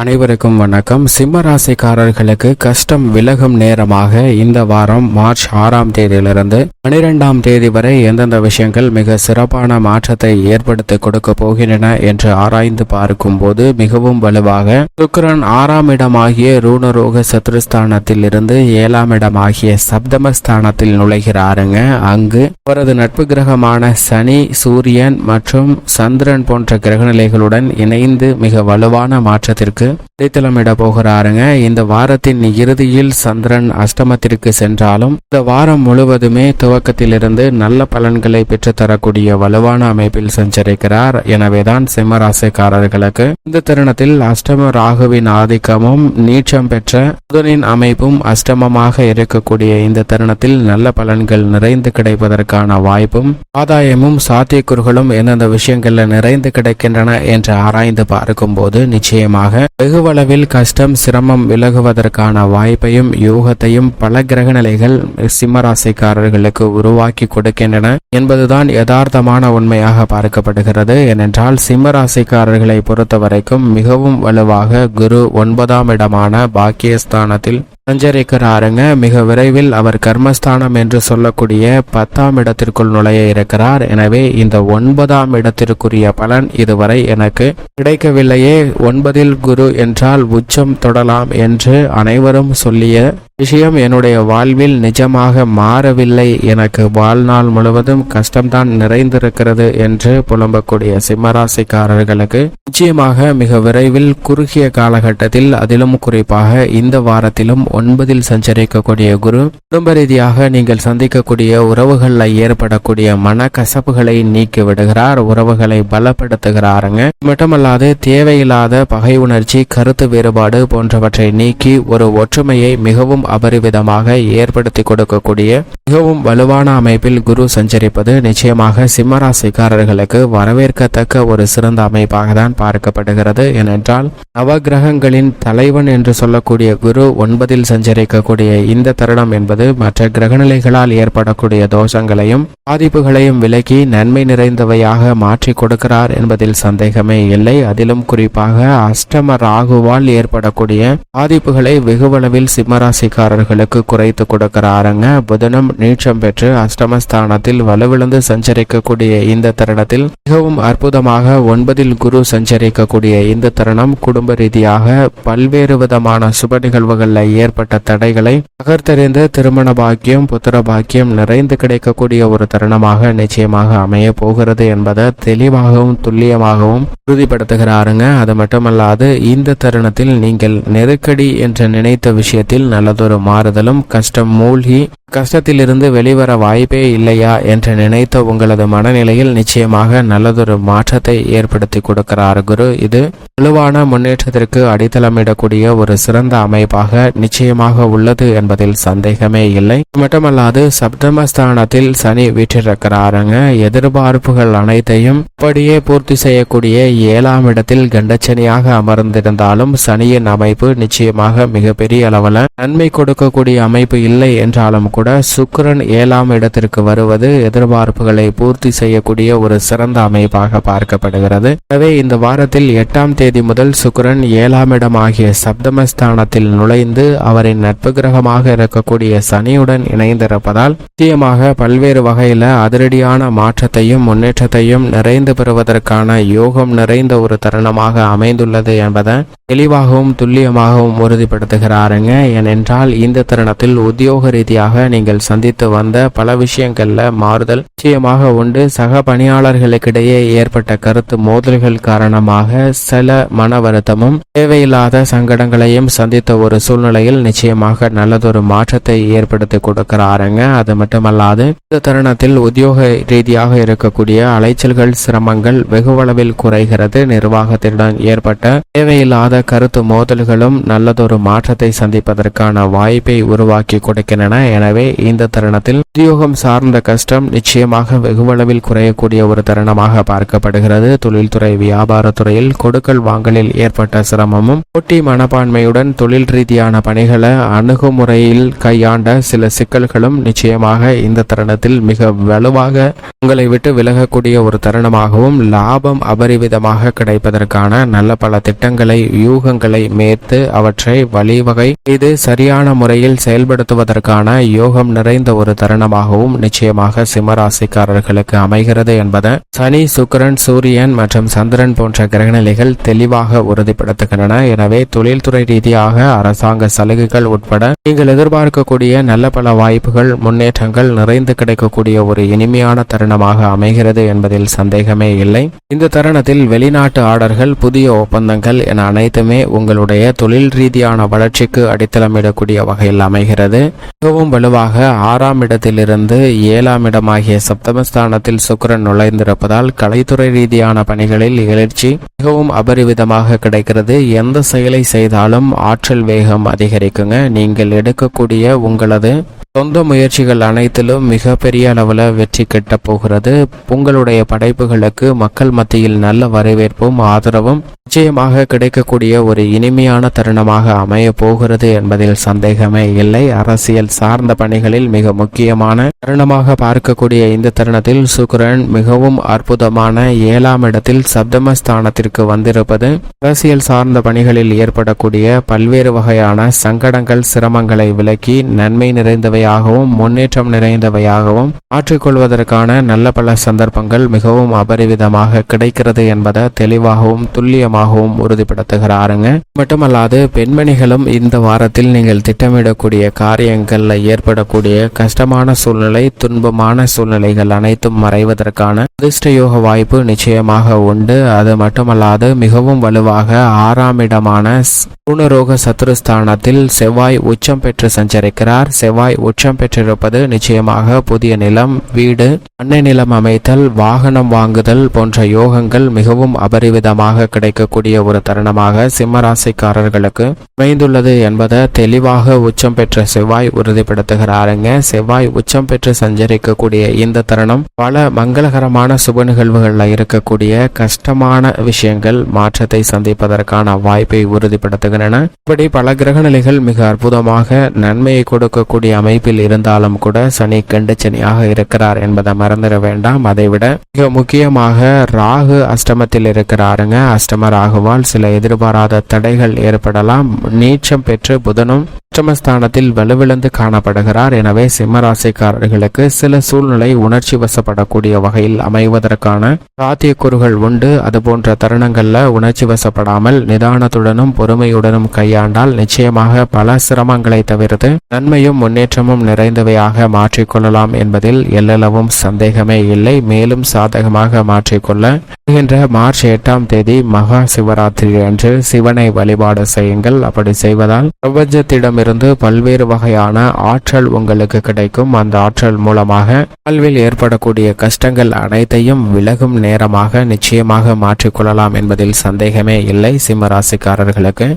அனைவருக்கும் வணக்கம். சிம்மராசிக்காரர்களுக்கு கஷ்டம் விலகும் நேரமாக இந்த வாரம் மார்ச் ஆறாம் தேதியிலிருந்து பனிரெண்டாம் தேதி வரை எந்தெந்த விஷயங்கள் மிக சிறப்பான மாற்றத்தை ஏற்படுத்தி கொடுக்க போகின்றன என்று ஆராய்ந்து பார்க்கும்போது மிகவும் வலுவாக சுக்கரன் ஆறாம் இடமாகிய ரூணரோக சத்ருஸ்தானத்தில் இருந்து ஏழாம் இடமாகிய சப்தமஸ்தானத்தில் நுழைகிறாருங்க. அங்கு அவரது நட்பு கிரகமான சனி சூரியன் மற்றும் சந்திரன் போன்ற கிரகநிலைகளுடன் இணைந்து மிக வலுவான மாற்றத்திற்கு அடித்தளமிட போகிறாருங்க. இந்த வாரத்தின் இறுதியில் சந்திரன் அஷ்டமத்திற்கு சென்றாலும் இந்த வாரம் முழுவதுமே துவக்கத்திலிருந்து நல்ல பலன்களை பெற்றுத்தரக்கூடிய வலுவான அமைப்பில் சஞ்சரிக்கிறார். எனவேதான் சிம்மராசிக்காரர்களுக்கு இந்த தருணத்தில் அஷ்டம ராகுவின் ஆதிக்கமும் நீச்சம் பெற்ற புதனின் அமைப்பும் அஷ்டமமாக இருக்கக்கூடிய இந்த தருணத்தில் நல்ல பலன்கள் நிறைந்து கிடைப்பதற்கான வாய்ப்பும் ஆதாயமும் சாத்தியக்கூறுகளும் எந்தெந்த விஷயங்கள்ல நிறைந்து கிடைக்கின்றன என்று ஆராய்ந்து பார்க்கும்போது நிச்சயமாக வெகுவளவில் கஷ்டம் சிரமம் விலகுவதற்கான வாய்ப்பையும் யோகத்தையும் பல கிரக நிலைகள் சிம்மராசிக்காரர்களுக்கு உருவாக்கி கொடுக்கின்றன என்பதுதான் யதார்த்தமான உண்மையாக பார்க்கப்படுகிறது. ஏனென்றால் சிம்மராசிக்காரர்களை பொறுத்தவரைக்கும் மிகவும் வலுவாக குரு ஒன்பதாம் இடமான பாக்கியஸ்தானத்தில் சஞ்சரிக்கிறாருங்க. மிக விரைவில் அவர் கர்மஸ்தானம் என்று சொல்லக்கூடிய பத்தாம் இடத்திற்குள் நுழைய இருக்கிறார். எனவே இந்த ஒன்பதாம் இடத்திற்குரிய பலன் இதுவரை எனக்கு கிடைக்கவில்லையே. ஒன்பதில் குரு என்றால் உச்சம் தொடலாம் என்று அனைவரும் சொல்லிய விஷயம் என்னுடைய வாழ்வில் நிஜமாக மாறவில்லை. எனக்கு வாழ்நாள் முழுவதும் கஷ்டம்தான் நிறைந்திருக்கிறது என்று புலம்பக்கூடிய சிம்மராசிக்காரர்களுக்கு நிச்சயமாக மிக விரைவில் குறுகிய காலகட்டத்தில் அதிலும் குறிப்பாக இந்த வாரத்திலும் ஒன்பதில் சஞ்சரிக்கக்கூடிய குரு குடும்ப ரீதியாக நீங்கள் சந்திக்கக்கூடிய உறவுகளில் ஏற்படக்கூடிய மனக்கசப்புகளை நீக்கி விடுகிறார் உறவுகளை பலப்படுத்துகிறாருங்க. மட்டுமல்லாது தேவையில்லாத பகை உணர்ச்சி கருத்து வேறுபாடு போன்றவற்றை நீக்கி ஒரு ஒற்றுமையை மிகவும் அபரிவிதமாக ஏற்படுத்தி கொடுக்கக்கூடிய மிகவும் வலுவான அமைப்பில் குரு சஞ்சரிப்பது நிச்சயமாக சிம்மராசிக்காரர்களுக்கு வரவேற்கத்தக்க ஒரு சிறந்த அமைப்பாக தான் பார்க்கப்படுகிறது. ஏனென்றால் நவகிரகங்களின் தலைவன் என்று சொல்லக்கூடிய குரு ஒன்பதில் சஞ்சரிக்கக்கூடிய இந்த தருணம் என்பது மற்ற கிரகநிலைகளால் ஏற்படக்கூடிய தோஷங்களையும் பாதிப்புகளையும் விலக்கி நன்மை நிறைந்தவையாக மாற்றி கொடுக்கிறார் என்பதில் சந்தேகமே இல்லை. அதிலும் குறிப்பாக அஷ்டம ராகுவால் ஏற்படக்கூடிய பாதிப்புகளை வெகுவளவில் சிம்மராசிக்காரர்களுக்கு குறைத்து கொடுக்கிறாருங்க. புதனம் நீச்சம் பெற்று அஷ்டமஸ்தானத்தில் வலுவிழந்து சஞ்சரிக்கக்கூடிய இந்த தருணத்தில் மிகவும் அற்புதமாக ஒன்பதில் குரு சஞ்சரிக்கக்கூடிய இந்த தருணம் குடும்ப ரீதியாக பல்வேறு விதமான சுப நிகழ்வுகளில் ஏற்பட்ட தடைகளை தகர்த்தெறிந்து திருமண பாக்கியம் புத்திர பாக்கியம் நிறைந்து கிடைக்கக்கூடிய ஒரு தருணமாக நிச்சயமாக அமைய போகிறது என்பதை தெளிவாகவும் துல்லியமாகவும் உறுதிப்படுத்துகிறாருங்க. அது மட்டுமல்லாது இந்த தருணத்தில் நீங்கள் நெருக்கடி என்று நினைத்த விஷயத்தில் நல்லதொரு மாறுதலும் கஷ்டம் மூழ்கி கஷ்டத்திலிருந்து வெளிவர வாய்ப்பே இல்லையா என்று நினைத்த உங்களது மனநிலையில் நிச்சயமாக நல்லதொரு மாற்றத்தை ஏற்படுத்தி கொடுக்கிறார் குரு. இது வலுவான முன்னேற்றத்திற்கு அடித்தளமிடக்கூடிய ஒரு சிறந்த அமைப்பாக நிச்சயமாக உள்ளது என்பதில் சந்தேகமே இல்லை. மட்டுமல்லாது சப்தமஸ்தானத்தில் சனி வீற்றிருக்கிறாருங்க. எதிர்பார்ப்புகள் அனைத்தையும் அப்படியே பூர்த்தி செய்யக்கூடிய ஏழாம் இடத்தில் கண்டச்சனியாக அமர்ந்திருந்தாலும் சனியின் அமைப்பு நிச்சயமாக மிகப்பெரிய அளவில் நன்மை கொடுக்கக்கூடிய அமைப்பு இல்லை என்றாலும் கூட சுக்கரன் ஏழாம் இடத்திற்கு வருவது எதிர்பார்ப்புகளை பூர்த்தி செய்யக்கூடிய ஒரு சிறந்த அமைப்பாக பார்க்கப்படுகிறது. எனவே இந்த வாரத்தில் எட்டாம் தேதி முதல் சுக்கரன் ஏழாம் இடமாகிய சப்தமஸ்தானத்தில் நுழைந்து அவரின் நட்பு கிரகமாக இருக்கக்கூடிய சனியுடன் இணைந்திருப்பதால் நிச்சயமாக பல்வேறு வகையில அதிரடியான மாற்றத்தையும் முன்னேற்றத்தையும் நிறைந்து பெறுவதற்கான யோகம் நிறைந்த ஒரு தருணமாக அமைந்துள்ளது என்பதை தெளிவாகவும் துல்லியமாகவும் உறுதிப்படுத்துகிறாருங்க. ஏனென்றால் இந்த தருணத்தில் உத்தியோக ரீதியாக நீங்கள் சந்தித்து வந்த பல விஷயங்கள்ல மாறுதல் நிச்சயமாக உண்டு. சக பணியாளர்களுக்கிடையே ஏற்பட்ட கருத்து மோதல்கள் காரணமாக சில மன வருத்தமும் தேவையில்லாத சங்கடங்களையும் சந்தித்த ஒரு சூழ்நிலையில் நிச்சயமாக நல்லதொரு மாற்றத்தை ஏற்படுத்தி கொடுக்கிறாருங்க. அது மட்டுமல்லாது இந்த தருணத்தில் உத்தியோக ரீதியாக இருக்கக்கூடிய அலைச்சல்கள் சிரமங்கள் வெகுவளவில் குறைகிறது. நிர்வாகத்திடம் ஏற்பட்ட தேவையில்லாத கருத்து மோதல்களும் நல்லதொரு மாற்றத்தை சந்திப்பதற்கான வாய்ப்பை உருவாக்கி கொடுக்கின்றன. எனவே இந்த தருணத்தில் உத்தியோகம் சார்ந்த கஷ்டம் நிச்சயமாக வெகுவளவில் குறையக்கூடிய ஒரு தருணமாக பார்க்கப்படுகிறது. தொழில்துறை வியாபாரத்துறையில் கொடுக்கல் வாங்கலில் ஏற்பட்ட சிரமமும் போட்டி மனப்பான்மையுடன் தொழில் ரீதியான பணிகளை அணுகுமுறையில் கையாண்ட சில சிக்கல்களும் நிச்சயமாக இந்த தருணத்தில் மிக வலுவாக உங்களை விட்டு விலகக்கூடிய ஒரு தருணமாகவும் லாபம் அபரிவிதமாக கிடைப்பதற்கான நல்ல பல திட்டங்களை வியூகங்களை மேய்த்து அவற்றை வழிவகை இது சரியான முறையில் செயல்படுத்துவதற்கான யோகம் நிறைந்த ஒரு தருணமாகவும் நிச்சயமாக சிம்மராசிக்காரர்களுக்கு அமைகிறது என்பதை சனி சுக்கிரன் சூரியன் மற்றும் சந்திரன் போன்ற கிரகநிலைகள் தெளிவாக உறுதிப்படுத்துகின்றன. எனவே தொழில்துறை ரீதியாக அரசாங்க சலுகைகள் உட்பட நீங்கள் எதிர்பார்க்கக்கூடிய நல்ல பல வாய்ப்புகள் முன்னேற்றங்கள் நிறைந்து கிடைக்கக்கூடிய ஒரு இனிமையான தருணமாக அமைகிறது என்பதில் சந்தேகமே இல்லை. இந்த தருணத்தில் வெளிநாட்டு ஆர்டர்கள் புதிய ஒப்பந்தங்கள் என அனைத்து அனைத்துமே உங்களுடைய தொழில் ரீதியான வளர்ச்சிக்கு அடித்தளமிடக்கூடிய வகையில் அமைகிறது. மிகவும் வலுவாக ஆறாம் இடத்திலிருந்து ஏழாம் இடமாகிய சப்தமஸ்தானத்தில் சுக்கரன் நுழைந்திருப்பதால் கலைத்துறை ரீதியான பணிகளில் எழுச்சி மிகவும் அபரிவிதமாக கிடைக்கிறது. எந்த செயலை செய்தாலும் ஆற்றல் வேகம் அதிகரிக்குங்க. நீங்கள் எடுக்கக்கூடிய உங்களது சொந்த முயற்சிகள் அனைத்திலும் மிகப்பெரிய அளவில் வெற்றி கெட்ட போகிறது. உங்களுடைய படைப்புகளுக்கு மக்கள் மத்தியில் நல்ல வரவேற்பும் ஆதரவும் நிச்சயமாக கிடைக்கக்கூடிய ஒரு இனிமையான தருணமாக அமைய போகிறது என்பதில் சந்தேகமே இல்லை. அரசியல் சார்ந்த பணிகளில் மிக முக்கியமான தருணமாக பார்க்கக்கூடிய இந்த தருணத்தில் சுக்கிரன் மிகவும் அற்புதமான ஏழாம் இடத்தில் சப்தமஸ்தானத்திற்கு வந்திருப்பது அரசியல் சார்ந்த பணிகளில் ஏற்படக்கூடிய பல்வேறு வகையான சங்கடங்கள் சிரமங்களை விலக்கி நன்மை நிறைந்தவையாகவும் முன்னேற்றம் நிறைந்தவையாகவும் மாற்றிக்கொள்வதற்கான நல்ல பல சந்தர்ப்பங்கள் மிகவும் அபரிவிதமாக கிடைக்கிறது என்பதை தெளிவாகவும் துல்லியமாகவும் உறுதிப்படுத்துகிறார். உறுதிப்படுத்துகிறாருங்க மட்டுமல்லாது பெண்மணிகளும் இந்த வாரத்தில் நீங்கள் திட்டமிடக்கூடிய காரியங்களில் ஏற்படக்கூடிய கஷ்டமான சூழ்நிலை துன்பமான சூழ்நிலைகள் அனைத்தும் மறைவதற்கான அதிர்ஷ்டயோக வாய்ப்பு நிச்சயமாக உண்டு. அது மட்டுமல்லாது மிகவும் வலுவாக ஆறாம் இடமான பூனரோக சத்துருஸ்தானத்தில் செவ்வாய் உச்சம் பெற்று சஞ்சரிக்கிறார். செவ்வாய் உச்சம் பெற்றிருப்பது நிச்சயமாக புதிய நிலம் வீடு அன்னை நிலம் அமைத்தல் வாகனம் வாங்குதல் போன்ற யோகங்கள் மிகவும் அபரிவிதமாக கிடைக்கக்கூடிய ஒரு தருணமாக சிம்மராசிக்காரர்களுக்கு அமைந்துள்ளது என்பதை தெளிவாக உச்சம் பெற்ற செவ்வாய் உறுதிப்படுத்துகிறாருங்க. செவ்வாய் உச்சம் பெற்று சஞ்சரிக்கக்கூடிய இந்த தருணம் பல மங்களகரமான சுப நிகழ்வுகளில் இருக்கக்கூடிய கஷ்டமான விஷயங்கள் மாற்றத்தை சந்திப்பதற்கான வாய்ப்பை உறுதிப்படுத்துகின்றன. இப்படி பல கிரக நிலைகள் மிக அற்புதமாக நன்மையை கொடுக்கக்கூடிய அமைப்பில் இருந்தாலும் கூட சனி கண்டு சனியாக இருக்கிறார் என்பதை மறந்துட வேண்டாம். அதைவிட மிக முக்கியமாக ராகு அஷ்டமத்தில் இருக்கிறாருங்க. அஷ்டம ராகுவால் சில எதிர்பாராத தடைகள் ஏற்படலாம். நீச்சம் பெற்று புதனும் அஷ்டமஸ்தானத்தில் வலுவிழந்து காணப்படுகிறார். எனவே சிம்மராசிக்காரர்களுக்கு சில சூழ்நிலை உணர்ச்சி வசப்படக்கூடிய வகையில் அமைவதற்கான சாத்தியக்கூறுகள் உண்டு. அதுபோன்ற தருணங்கள்ல உணர்ச்சி வசப்படாமல் நிதானத்துடனும் பொறுமையுடனும் கையாண்டால் நிச்சயமாக பல சிரமங்களை தவிர்த்து நன்மையும் முன்னேற்றமும் நிறைந்தவையாக மாற்றிக்கொள்ளலாம் என்பதில் எல்லளவும் சந்தேகமே இல்லை. மேலும் சாதகமாக மாற்றிக்கொள்ள மார்ச் எட்டாம் தேதி மகா சிவராத்திரி அன்று சிவனை வழிபாடு செய்யுங்கள். அப்படி செய்வதால் பிரபஞ்சத்திடம் இருந்து பல்வேறு வகையான ஆற்றல் உங்களுக்கு கிடைக்கும். அந்த ஆற்றல் மூலமாக வாழ்வில் ஏற்படக்கூடிய கஷ்டங்கள் அனைத்தையும் விலகும் நேரமாக நிச்சயமாக மாற்றிக்கொள்ளலாம் என்பதில் சந்தேகமே இல்லை. சிம்ம ராசிக்காரர்களுக்கு.